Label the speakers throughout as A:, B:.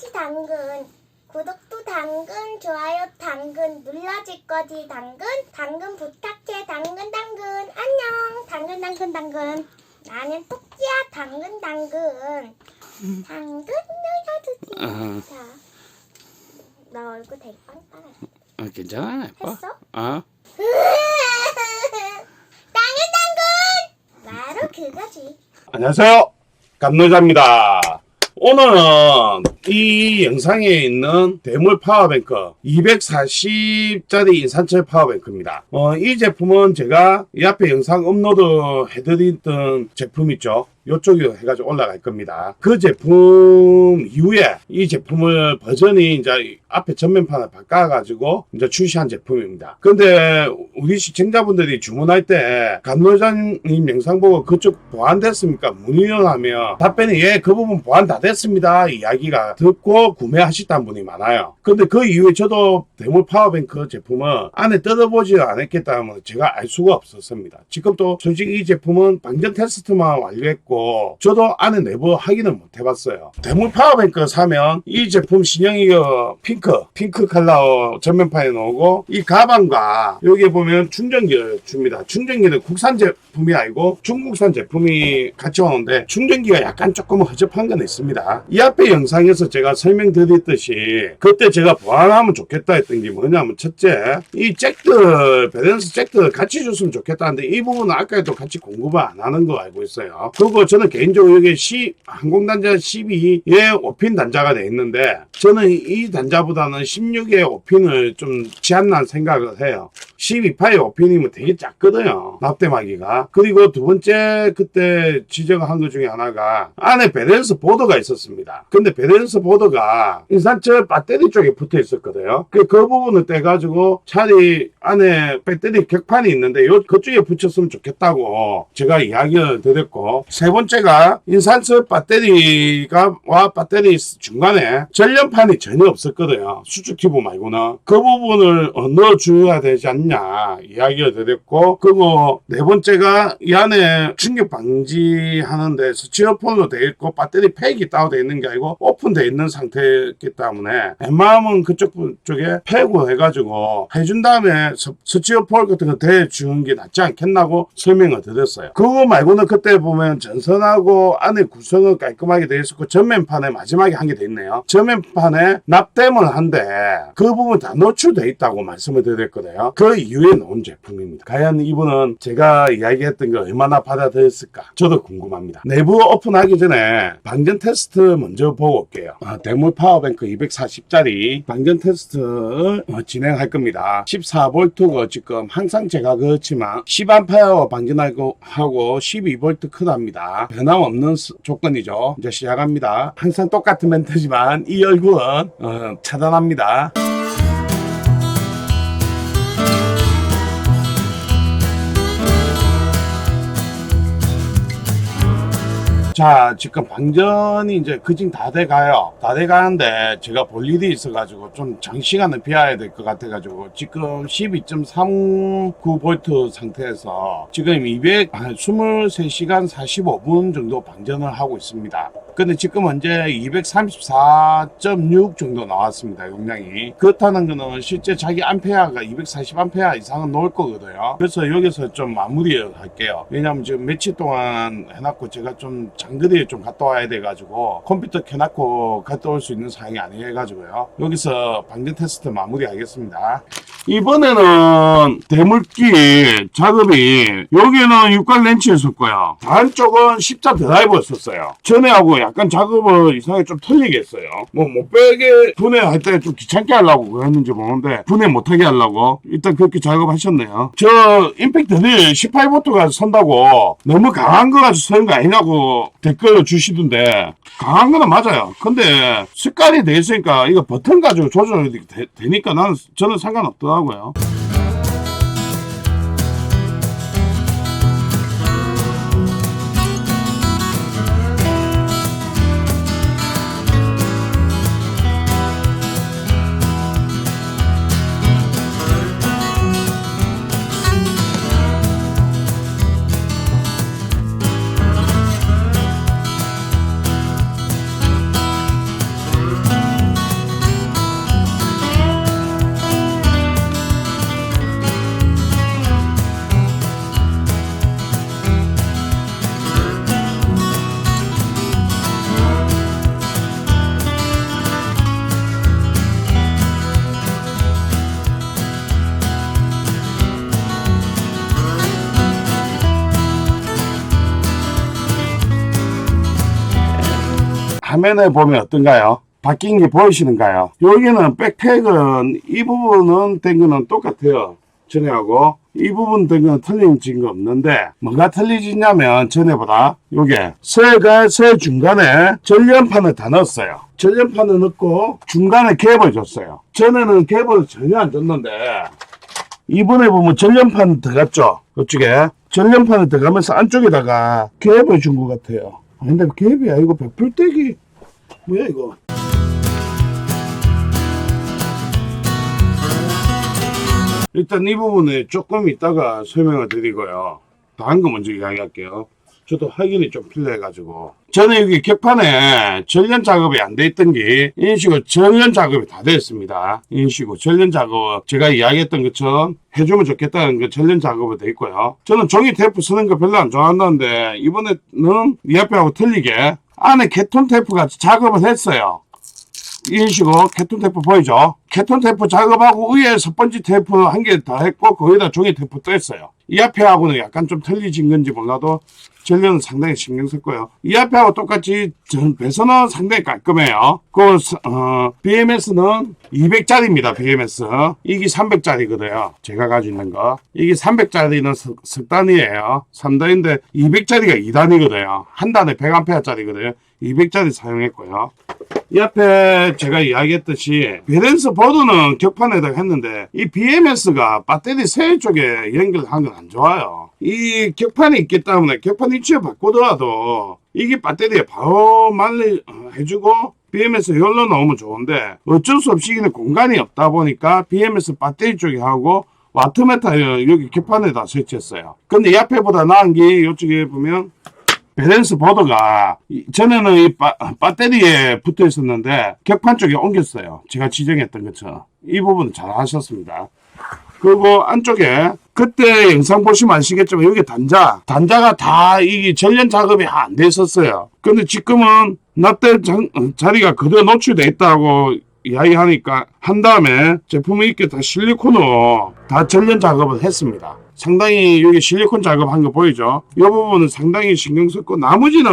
A: 거지 당근. 구독도 당근, 좋아요 당근, 눌러줄 거지 당근. 당근 부탁해 당근 당근. 안녕 당근 당근 당근. 나는 토끼야 당근 당근. 당근 눌러주지.
B: 어,
A: 자, 나 얼굴 되게 빵빵해.
B: 어, 괜찮아 예뻐.
A: 했어?
B: 어,
A: 당근 당근. 바로 그거지.
C: 안녕하세요. 감노자입니다. 오늘은 이 영상에 있는 대물 파워뱅크 240짜리 인산철 파워뱅크입니다. 어, 이 제품은 제가 이 앞에 영상 업로드 해드렸던 제품 있죠. 요쪽에 해가지고 올라갈 겁니다. 그 제품 이후에 이 제품을 버전이 이제 앞에 전면판을 바꿔가지고 이제 출시한 제품입니다. 근데 우리 시청자분들이 주문할 때 간노자님 영상 보고 그쪽 보완됐습니까? 문의를 하면 답변이 예, 그 부분 보완 다 됐습니다. 이야기가 듣고 구매하셨다는 분이 많아요. 근데 그 이후에 저도 대물 파워뱅크 제품은 안에 뜯어보지 않았겠다면 제가 알 수가 없었습니다. 지금도 솔직히 이 제품은 방전 테스트만 완료했고 저도 안에 내부 확인을 못 해봤어요. 대물 파워뱅크 사면 이 제품 신형이가 핑크, 핑크 컬러 전면판에 나오고 이 가방과 여기 보면 충전기를 줍니다. 충전기는 국산 제품이 아니고 중국산 제품이 같이 오는데 충전기가 약간 조금 허접한 건 있습니다. 이 앞에 영상에서 제가 설명드렸듯이 그때 제가 보완하면 좋겠다 했던 게 뭐냐면 첫째 이 잭들 밸런스 잭들 같이 줬으면 좋겠다는데 이 부분은 아까도 같이 공급을 안 하는 거 알고 있어요. 그리고 저는 개인적으로 여기 C 항공단자 12에 5핀 단자가 돼 있는데 저는 이 단자보다는 16에 5핀을 좀 지않나 생각을 해요. 12파에 5핀이면 되게 작거든요. 납땜하기가. 그리고 두 번째 그때 지적한 것 중에 하나가 안에 밸런스 보드가 있었습니다. 근데 밸런스 보드가 인산철 배터리 쪽에 붙어 있었거든요. 그, 그 부분을 떼가지고 차라리 안에 배터리 격판이 있는데 요, 그쪽에 붙였으면 좋겠다고 제가 이야기를 드렸고 세 번째가 인산철 배터리가 와 배터리 중간에 전련판이 전혀 없었거든요. 수축 튜브 말고는 그 부분을 어, 넣어줘야 되지 않냐 이야기를 드렸고 그리고 네 번째가 이 안에 충격 방지하는데 스티로폼으로 되어 있고 배터리 팩이 따로 되어 있는 게 아니고 오픈되어 있는 상태이기 때문에 웬만하면 그쪽 분- 쪽에 팩으로 해가지고 해준 다음에 스- 스티로폼 같은 거 대주는 게 낫지 않겠나고 설명을 드렸어요. 그거 말고는 그때 보면 전 선하고 안에 구성은 깔끔하게 되어 있었고 전면판에 마지막에 한 게 돼 있네요. 전면판에 납땜을 한데 그 부분 다 노출돼 있다고 말씀을 드렸거든요. 그 이후에 나온 제품입니다. 과연 이분은 제가 이야기했던 걸 얼마나 받아들였을까? 저도 궁금합니다. 내부 오픈하기 전에 방전 테스트 먼저 보고 올게요. 아, 대물 파워뱅크 240짜리 방전 테스트를 어, 진행할 겁니다. 14V가 지금 항상 제가 그렇지만 10A 방전하고 하고 12V 크답니다. 변함없는 스- 조건이죠. 이제 시작합니다. 항상 똑같은 멘트지만 이 얼굴은 어, 차단합니다. 자, 지금 방전이 이제 그진 다 돼가요. 다 돼가는데 제가 볼 일이 있어가지고 좀 장시간을 비워야 될 것 같아가지고 지금 12.39V 상태에서 지금 223시간 45분 정도 방전을 하고 있습니다. 근데 지금 현재 234.6 정도 나왔습니다. 용량이. 그렇다는 거는 실제 자기 암페어가 240암페어 이상은 나올 거거든요. 그래서 여기서 좀 마무리를 할게요. 왜냐면 지금 며칠 동안 해놨고 제가 좀 장거리에 좀 갔다 와야 돼가지고 컴퓨터 켜놓고 갔다 올 수 있는 상황이 아니해가지고요. 여기서 방전 테스트 마무리 하겠습니다. 이번에는 대물기 작업이 여기는 육각 렌치였었고요. 다른 쪽은 십자 드라이버였었어요. 전에하고 약간 작업을 이상하게 좀 틀리게 했어요. 뭐 못 빼게 분해할 때 좀 귀찮게 하려고 그랬는지 모르는데 분해 못하게 하려고 일단 그렇게 작업하셨네요. 저 임팩트를 18V가 선다고 너무 강한 거 가지고 쓰는 거 아니냐고 댓글 주시던데 강한 거는 맞아요. 근데 색깔이 돼 있으니까 이거 버튼 가지고 조절이 되, 되니까 나는 저는 상관없더라고요. 화면에 보면 어떤가요? 바뀐 게 보이시는가요? 여기는 백팩은 이 부분은 된 거는 똑같아요. 전에하고 이 부분 된 거는 틀린 거 없는데 뭐가 틀리지냐면 전에보다 요게 쇠 중간에 전련판을 다 넣었어요. 전련판을 넣고 중간에 갭을 줬어요. 전에는 갭을 전혀 안 줬는데 이번에 보면 전련판 들어갔죠? 그쪽에 전련판을 들어가면서 안쪽에다가 갭을 준 것 같아요. 아, 근데 갭이 아니고 백불떼기 뭐야 이거? 일단 이 부분에 조금 이따가 설명을 드리고요. 다른 거 먼저 이야기할게요. 저도 확인이 좀 필요해 가지고. 저는 여기 격판에 전련 작업이 안 돼 있던 게 인식으로 전련 작업이 다 됐습니다. 인식으로 전련 작업 제가 이야기했던 것처럼 해주면 좋겠다는 거 전련 작업이 돼 있고요. 저는 종이 테이프 쓰는 거 별로 안 좋아한다는데 이번에는 이 앞에하고 틀리게 안에 케톤 테이프가 작업을 했어요. 이런 식으로 케톤 테이프 보이죠? 케톤 테이프 작업하고 위에 스펀지 테이프 한개더 했고 거기다 종이 테이프 떴어요. 이 앞에하고는 약간 좀 틀리진 건지 몰라도 전류는 상당히 신경 썼고요. 이 앞에하고 똑같이 전 배선은 상당히 깔끔해요. 그 어, BMS는 200짜리입니다. BMS 이게 300짜리거든요. 제가 가지고 있는 거 이게 300짜리는 석, 석 단이에요. 3단인데 200짜리가 2단이거든요. 한 단에 100A짜리거든요. 200짜리 사용했고요. 이 앞에 제가 이야기했듯이 밸런스 보드는 격판에다 했는데 이 BMS가 배터리 세 쪽에 연결한 건안 좋아요. 이 격판이 있기 때문에 격판 위치에 바꾸더라도 이게 배터리에 바로 말리 어, 해주고 BMS 열로 넣으면 좋은데 어쩔 수 없이 이게 공간이 없다 보니까 BMS 배터리 쪽에 하고 와트메타 여기 격판에다 설치했어요. 근데 이 앞에보다 나은 게 이쪽에 보면 밸런스 보드가 이- 전에는 이 바, 배터리에 붙어 있었는데 격판 쪽에 옮겼어요. 제가 지정했던 것처럼 이 부분 잘 하셨습니다. 그리고 안쪽에 그때 영상 보시면 아시겠지만 여기 단자 단자가 다이 전련 작업이 안돼 있었어요. 근데 지금은 장- 자리가 그대로 노출돼 있다고 이야기하니까 한 다음에 제품을 이렇게 다 실리콘으로 다 전련 작업을 했습니다. 상당히 여기 실리콘 작업한 거 보이죠? 이 부분은 상당히 신경 썼고 나머지는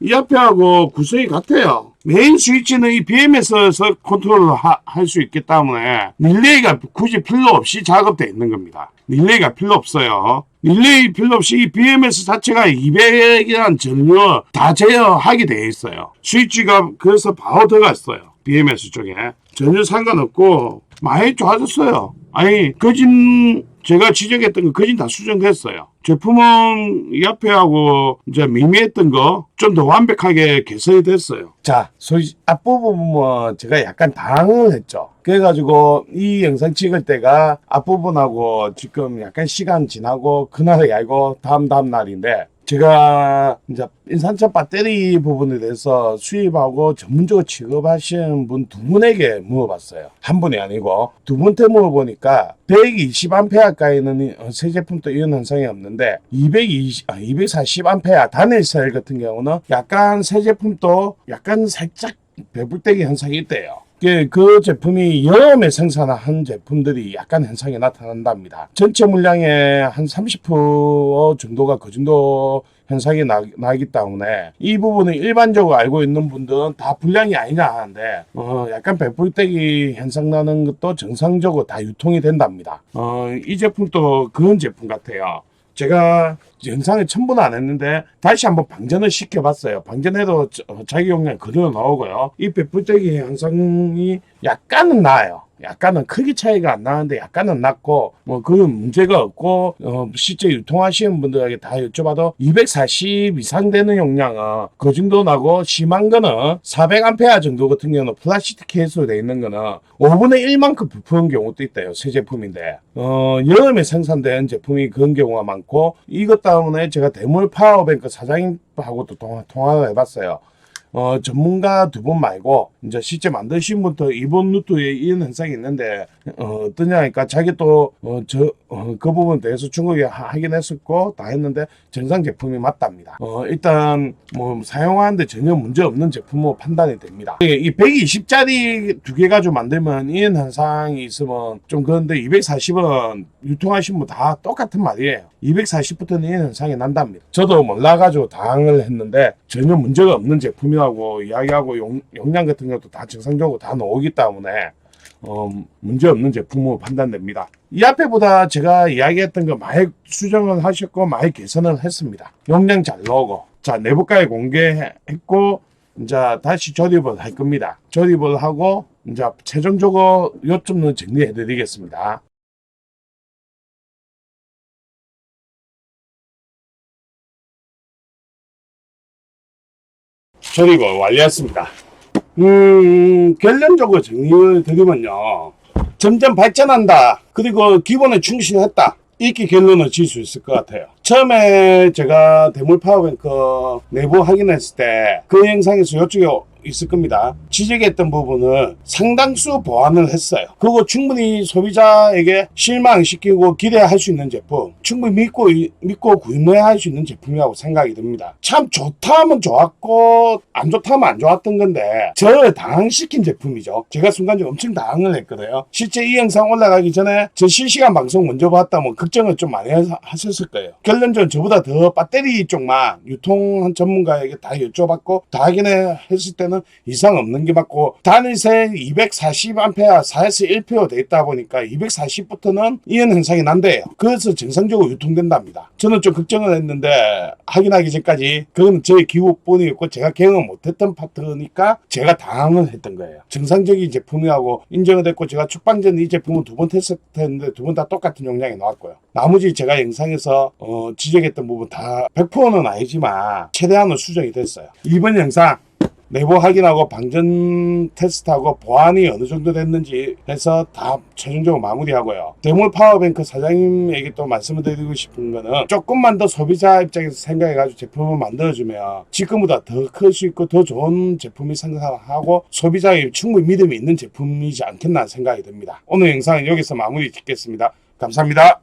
C: 이 앞에하고 구성이 같아요. 메인 스위치는 이 BMS에서 컨트롤을 할수 있기 때문에 릴레이가 굳이 필요 없이 작업되어 있는 겁니다. 릴레이가 필요 없어요. 릴레이 필요 없이 이 BMS 자체가 200이라는 전류 다 제어하게 되어 있어요. 스위치가 그래서 바로 들어갔어요. BMS 쪽에. 전혀 상관없고 많이 좋아졌어요. 아니 거진 제가 지적했던 거 거진 다 수정됐어요. 제품은 이 앞에하고 이제 미미했던 거 좀 더 완벽하게 개선이 됐어요. 자, 소위 앞부분 뭐 제가 약간 당황을 했죠. 그래가지고 이 영상 찍을 때가 앞부분하고 지금 약간 시간 지나고 그날이 아니고 다음 다음 날인데 제가 이제 인산철 배터리 부분에 대해서 수입하고 전문적으로 취급하시는 분 두 분에게 물어봤어요. 한 분이 아니고 두 분한테 물어보니까 120A까지는 새 제품도 이런 현상이 없는데 220, 아, 240A 단일 셀 같은 경우는 약간 새 제품도 약간 살짝 배불대기 현상이 있대요. 그, 그 제품이 여름에 생산한 제품들이 약간 현상이 나타난답니다. 전체 물량의 한 30% 정도가 그 정도 현상이 나, 나기 때문에 이 부분을 일반적으로 알고 있는 분들은 다 불량이 아니냐 하는데 어, 약간 배불대기 현상 나는 것도 정상적으로 다 유통이 된답니다. 어, 이 제품도 그런 제품 같아요. 제가 영상에 첨부는 안 했는데 다시 한번 방전을 시켜봤어요. 방전해도 자기 용량 그대로 나오고요. 이 배불대기 현상이 약간은 나아요. 약간은 크기 차이가 안 나는데 약간은 낮고 뭐 그런 문제가 없고 어, 실제 유통하시는 분들에게 다 여쭤봐도 240 이상 되는 용량은 그 정도 나고 심한 거는 400A 정도 같은 경우는 플라스틱 케이스로 되어 있는 거는 5분의 1만큼 부푸는 경우도 있대요. 새 제품인데. 어, 여름에 생산된 제품이 그런 경우가 많고 이것 때문에 제가 대물 파워뱅크 사장님하고도 통화, 통화를 해봤어요 어, 전문가 두 분 말고, 이제 실제 만드신 분부터 이번 루트에 이런 현상이 있는데, 어, 어떠냐니까 자기 또, 어, 저, 어, 그 부분에 대해서 충분히 하- 확인했었고, 다 했는데, 정상 제품이 맞답니다. 어, 일단, 뭐, 사용하는데 전혀 문제 없는 제품으로 판단이 됩니다. 이- 이 120짜리 두 개 가지고 만들면 이런 현상이 있으면 좀 그런데 240은 유통하신 분 다 똑같은 말이에요. 240부터는 이런 현상이 난답니다. 저도 몰라가지고 당황을 했는데, 전혀 문제가 없는 제품이라 성능하고 이야기하고 용, 용량 같은 것도 다 정상적으로 다 나오기 때문에 어, 문제 없는 제품으로 판단됩니다. 이 앞에보다 제가 이야기했던 거 많이 수정을 하셨고 많이 개선을 했습니다. 용량 잘 나오고 자 내부까지 공개했고 이제 다시 조립을 할 겁니다. 조립을 하고 이제 최종적으로 요점은 정리해 드리겠습니다. 조립을 완료했습니다. 음, 결론적으로 정리를 드리면요. 점점 발전한다. 그리고 기본에 충실했다. 이렇게 결론을 지을 수 있을 것 같아요. 처음에 제가 대물 파워뱅크 내부 확인했을 때 그 영상에서 이쪽에 있을 겁니다. 지적했던 부분을 상당수 보완을 했어요. 그거 충분히 소비자에게 실망시키고 기대할 수 있는 제품, 충분히 믿고 믿고 구매할 수 있는 제품이라고 생각이 듭니다. 참 좋다 하면 좋았고 안 좋다 하면 안 좋았던 건데 저를 당황시킨 제품이죠. 제가 순간적으로 엄청 당황을 했거든요. 실제 이 영상 올라가기 전에 저 실시간 방송 먼저 봤다면 걱정을 좀 많이 하- 하셨을 거예요. 결론적으로 저보다 더 배터리 쪽만 유통한 전문가에게 다 여쭤봤고 다 확인했을 때는 이상 없는 게 맞고 단일세 240A 4에서 1표 돼 있다 보니까 240부터는 이온 현상이 난대요. 그래서 정상적으로 유통된답니다. 저는 좀 걱정을 했는데 확인하기 전까지 그건 제 기호뿐이었고 제가 경험 못했던 파트니까 제가 당황을 했던 거예요. 정상적인 제품이라고 인정을 했고 제가 축방전 이 제품은 두 번 테스트했는데 두 번 다 똑같은 용량이 나왔고요. 나머지 제가 영상에서 어, 지적했던 부분 다 100%는 아니지만 최대한은 수정이 됐어요. 이번 영상 내부 확인하고 방전 테스트하고 보안이 어느 정도 됐는지 해서 다 최종적으로 마무리하고요. 대물 파워뱅크 사장님에게 또 말씀을 드리고 싶은 거는 조금만 더 소비자 입장에서 생각해가지고 제품을 만들어주면 지금보다 더 클 수 있고 더 좋은 제품이 생산하고 소비자의 충분히 믿음이 있는 제품이지 않겠나 생각이 듭니다. 오늘 영상은 여기서 마무리 짓겠습니다. 감사합니다.